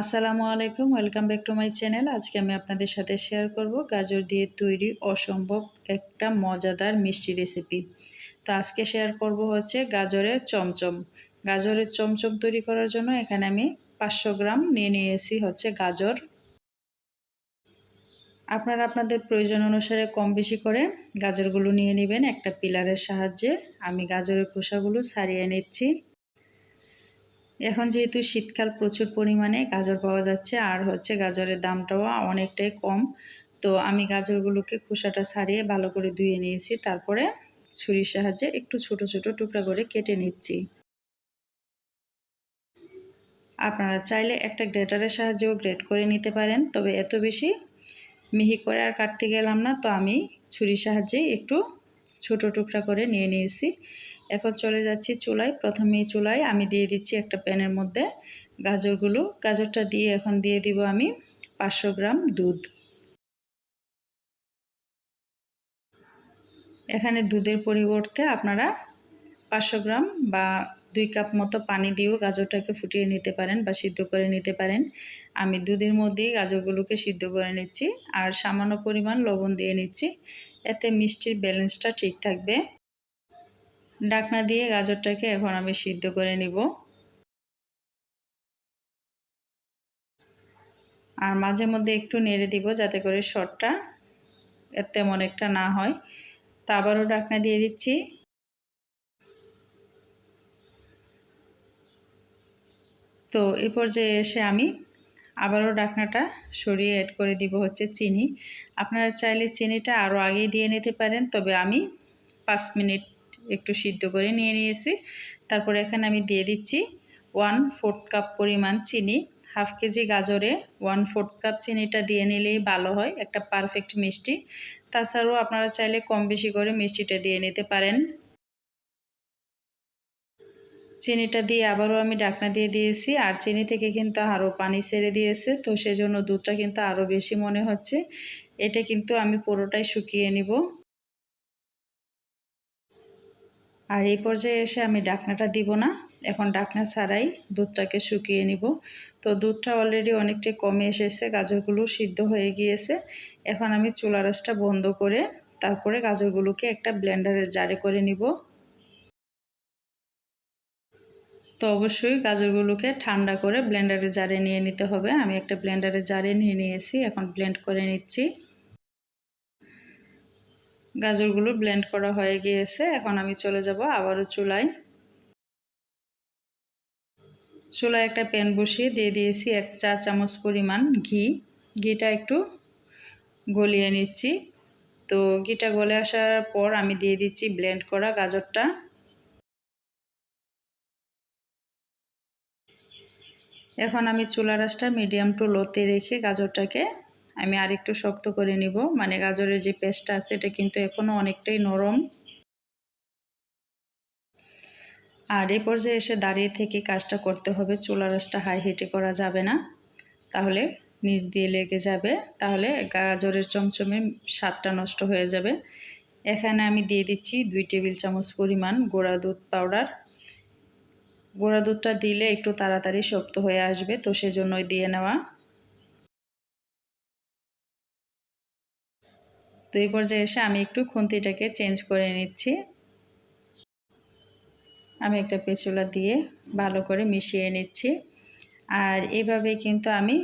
আসসালামু আলাইকুম, welcome back to my channel. আজকে আমি আপনাদের সাথে শেয়ার করব গাজর দিয়ে তৈরি অসম্ভব একটা মজাদার মিষ্টি রেসিপি। তো আজকে শেয়ার করব হচ্ছে গাজরের চমচম। গাজরের চমচম তৈরি করার জন্য এখানে আমি পাঁচশো গ্রাম নিয়ে নিয়েছি হচ্ছে গাজর। আপনারা আপনাদের প্রয়োজন অনুসারে কম বেশি করে গাজরগুলো নিয়ে নেবেন একটা পিলারের সাহায্যে। আমি গাজরের খোসাগুলো ছাড়িয়ে নিচ্ছি। এখন যেহেতু শীতকাল প্রচুর পরিমাণে গাজর পাওয়া যাচ্ছে, আর হচ্ছে গাজরের দামটাও অনেকটাই কম, তো আমি গাজরগুলোকে খোসাটা ছাড়িয়ে ভালো করে ধুয়ে নিয়েছি, তারপরে ছুরির সাহায্যে একটু ছোট ছোট টুকরা করে কেটে নিচ্ছি। আপনারা চাইলে একটা গ্রেটারের সাহায্যেও গ্রেট করে নিতে পারেন, তবে এত বেশি মিহি করে আর কাটতে গেলাম না, তো আমি ছুরির সাহায্যেই একটু ছোট টুকরা করে নিয়ে নিয়েছি। এখন চলে যাচ্ছি চুলায়। প্রথমে চুলায় আমি দিয়ে দিচ্ছি একটা প্যানের মধ্যে গাজরগুলো। গাজরটা দিয়ে এখন দিয়ে দিব আমি পাঁচশো গ্রাম দুধ। এখানে দুধের পরিবর্তে আপনারা পাঁচশো গ্রাম বা দুই কাপ মতো পানি দিয়েও গাজরটাকে ফুটিয়ে নিতে পারেন বা সিদ্ধ করে নিতে পারেন। আমি দুধের মধ্যেই গাজরগুলোকে সিদ্ধ করে নিচ্ছি। আর সামান্য পরিমাণ লবণ দিয়ে নিচ্ছি। এতে মিষ্টির ব্যালেন্সটা ঠিক থাকবে। ডাকনা দিয়ে গাজরটাকে এখন আমি সিদ্ধ করে নিব। আর মাঝে মধ্যে একটু নেড়ে দিব যাতে করে শটটা তেমন একটা না হয়। তা আবারও ডাকনা দিয়ে দিচ্ছি। তো এই পর্যায়ে এসে আমি আবারও ডাকনাটা সরিয়ে অ্যাড করে দিব হচ্ছে চিনি। আপনারা চাইলে চিনিটা আরও আগেই দিয়ে নিতে পারেন, তবে আমি পাঁচ মিনিট একটু সিদ্ধ করে নিয়ে নিয়েছি। তারপর এখানে আমি দিয়ে দিচ্ছি ওয়ান ফোর্থ কাপ পরিমাণ চিনি। হাফ কেজি গাজরে ওয়ান ফোর্থ কাপ চিনিটা দিয়ে নিলেই ভালো হয়, একটা পারফেক্ট মিষ্টি। তাছাড়াও আপনারা চাইলে কম বেশি করে মিষ্টিটা দিয়ে নিতে পারেন। চিনিটা দিয়ে আবারও আমি ডাকনা দিয়ে দিয়েছি, আর চিনি থেকে কিন্তু আরও পানি ছেড়ে দিয়েছে, তো সেজন্য দুধটা কিন্তু আরও বেশি মনে হচ্ছে। এটা কিন্তু আমি পুরোটাই শুকিয়ে নিব। আর এই পর্যায়ে এসে আমি ডাকনাটা দিব না। এখন ডাকনা ছাড়াই দুধটাকে শুকিয়ে নিব। তো দুধটা অলরেডি অনেকটাই কমে এসেছে, গাজরগুলো সিদ্ধ হয়ে গিয়েছে। এখন আমি চুলা রাসটা বন্ধ করে তারপরে গাজরগুলোকে একটা ব্লেন্ডারের জারে করে নিব। তো অবশ্যই গাজরগুলোকে ঠান্ডা করে ব্লেন্ডারে জারে নিয়ে নিতে হবে। আমি একটা ব্লেন্ডারে জারে নিয়ে নিয়েছি, এখন ব্লেন্ড করে নিচ্ছি। গাজরগুলো ব্লেন্ড করা হয়ে গিয়েছে। এখন আমি চলে যাব আবারও চুলায়। চুলায় একটা প্যান বসিয়ে দিয়ে দিয়েছি এক চা চামচ পরিমাণ ঘি। ঘিটা একটু গলিয়ে নিচ্ছি। তো ঘিটা গলে আসার পর আমি দিয়ে দিচ্ছি ব্লেন্ড করা গাজরটা। এখন আমি চুলা রাসটা মিডিয়াম টু লোতে রেখে গাজরটাকে আমি আর একটু শক্ত করে নিব। মানে গাজরের যে পেস্টটা আছে, এটা কিন্তু এখনও অনেকটাই নরম। আর এই পর্যায়ে এসে দাঁড়িয়ে থেকে কাজটা করতে হবে। চুলা রসটা হাই হিটে করা যাবে না। তাহলে নিচ দিয়ে লেগে যাবে। তাহলে গাজরের চমচমে স্বাদটা নষ্ট হয়ে যাবে। এখানে আমি দিয়ে দিচ্ছি দুই টেবিল চামচ পরিমাণ গোড়া দুধ পাউডার। গোড়া দুধটা দিলে একটু তাড়াতাড়ি শক্ত হয়ে আসবে, তো সেজন্যই দিয়ে নেওয়া। তো এই পর্যায়ে এসে আমি একটু খুন্তিটাকে চেঞ্জ করে নিচ্ছি। আমি একটা পেঁচুলা দিয়ে ভালো করে মিশিয়ে নিচ্ছি। আর এইভাবে কিন্তু আমি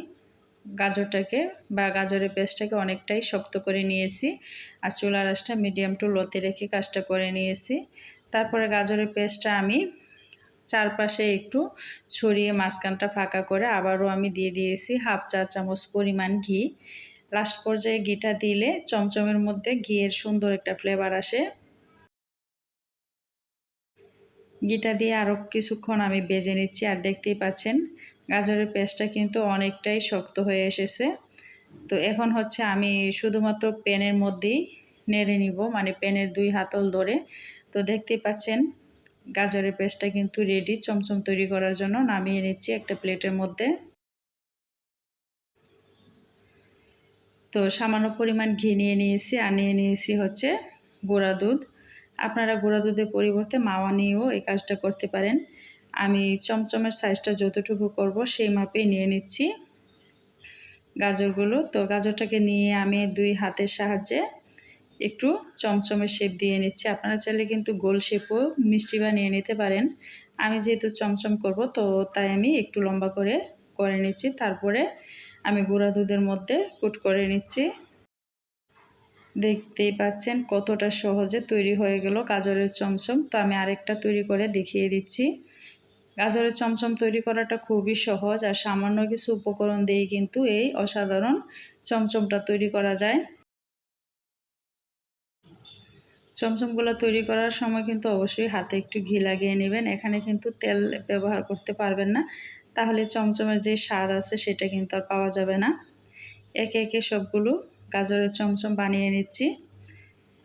গাজরটাকে বা গাজরের পেস্টটাকে অনেকটাই শক্ত করে নিয়েছি। আর চুলা রাসটা মিডিয়াম টু লোতে রেখে কাজটা করে নিয়েছি। তারপরে গাজরের পেস্টটা আমি চারপাশে একটু ছড়িয়ে মাঝখানটা ফাঁকা করে আবারও আমি দিয়ে দিয়েছি হাফ চা চামচ পরিমাণ ঘি। লাস্ট পর্যায়ে ঘিটা দিলে চমচমের মধ্যে ঘিয়ের সুন্দর একটা ফ্লেভার আসে। ঘিটা দিয়ে আরও কিছুক্ষণ আমি বেজে নিচ্ছি, আর দেখতেই পাচ্ছেন গাজরের পেস্টটা কিন্তু অনেকটাই শক্ত হয়ে এসেছে। তো এখন হচ্ছে আমি শুধুমাত্র প্যানের মধ্যেই নেড়ে নিব মানে প্যানের দুই হাতল ধরে। তো দেখতেই পাচ্ছেন গাজরের পেস্টটা কিন্তু রেডি চমচম তৈরি করার জন্য নামিয়ে নিচ্ছি একটা প্লেটের মধ্যে। তো সামান্য পরিমাণ ঘি নিয়ে নিয়েছি আর নিয়ে নিয়েছি হচ্ছে গোড়া দুধ। আপনারা গোড়া দুধের পরিবর্তে মাওয়া নিয়েও এই কাজটা করতে পারেন। আমি চমচমের সাইজটা যতটুকু করব সেই মাপেই নিয়ে নিচ্ছি গাজরগুলো। তো গাজরটাকে নিয়ে আমি দুই হাতের সাহায্যে একটু চমচমের শেপ দিয়ে নিচ্ছি। আপনারা চাইলে কিন্তু গোল শেপও মিষ্টি বানিয়ে নিতে পারেন। আমি যেহেতু চমচম করব তো তাই আমি একটু লম্বা করে করে নিচ্ছি। তারপরে আমি গুঁড়া দুধের মধ্যে কুট করে নিচ্ছি। দেখতেই পাচ্ছেন কতটা সহজে তৈরি হয়ে গেল গাজরের চমচম। তো আমি আরেকটা তৈরি করে দেখিয়ে দিচ্ছি। গাজরের চমচম তৈরি করাটা খুবই সহজ আর সামান্য কিছু উপকরণ দিয়ে কিন্তু এই অসাধারণ চমচমটা তৈরি করা যায়। চমচমগুলো তৈরি করার সময় কিন্তু অবশ্যই হাতে একটু ঘি লাগিয়ে নেবেন। এখানে কিন্তু তেল ব্যবহার করতে পারবেন না। তাহলে চমচমের যে স্বাদ আছে সেটা কিন্তু আর পাওয়া যাবে না। একে একে সবগুলো গাজরের চমচম বানিয়ে নিচ্ছি।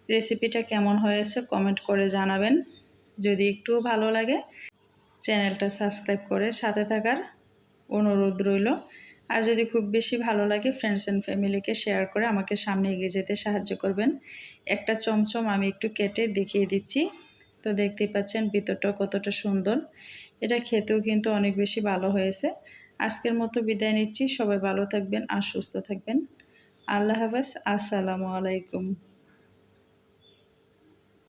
রেসিপিটা কেমন হয়েছে কমেন্ট করে জানাবেন। যদি একটুও ভালো লাগে, চ্যানেলটা সাবস্ক্রাইব করে সাথে থাকার অনুরোধ রইল। আর যদি খুব বেশি ভালো লাগে ফ্রেন্ডস অ্যান্ড ফ্যামিলিকে শেয়ার করে আমাকে সামনে এগিয়ে যেতে সাহায্য করবেন। একটা চমচম আমি একটু কেটে দেখিয়ে দিচ্ছি। তো দেখতেই পাচ্ছেন ভিতরটা কতটা সুন্দর। এটা খেতেও কিন্তু অনেক বেশি ভালো হয়েছে। আজকের মতো বিদায় নিচ্ছি। সবাই ভালো থাকবেন আর সুস্থ থাকবেন। আল্লাহ হাফেজ। আসসালামু আলাইকুম।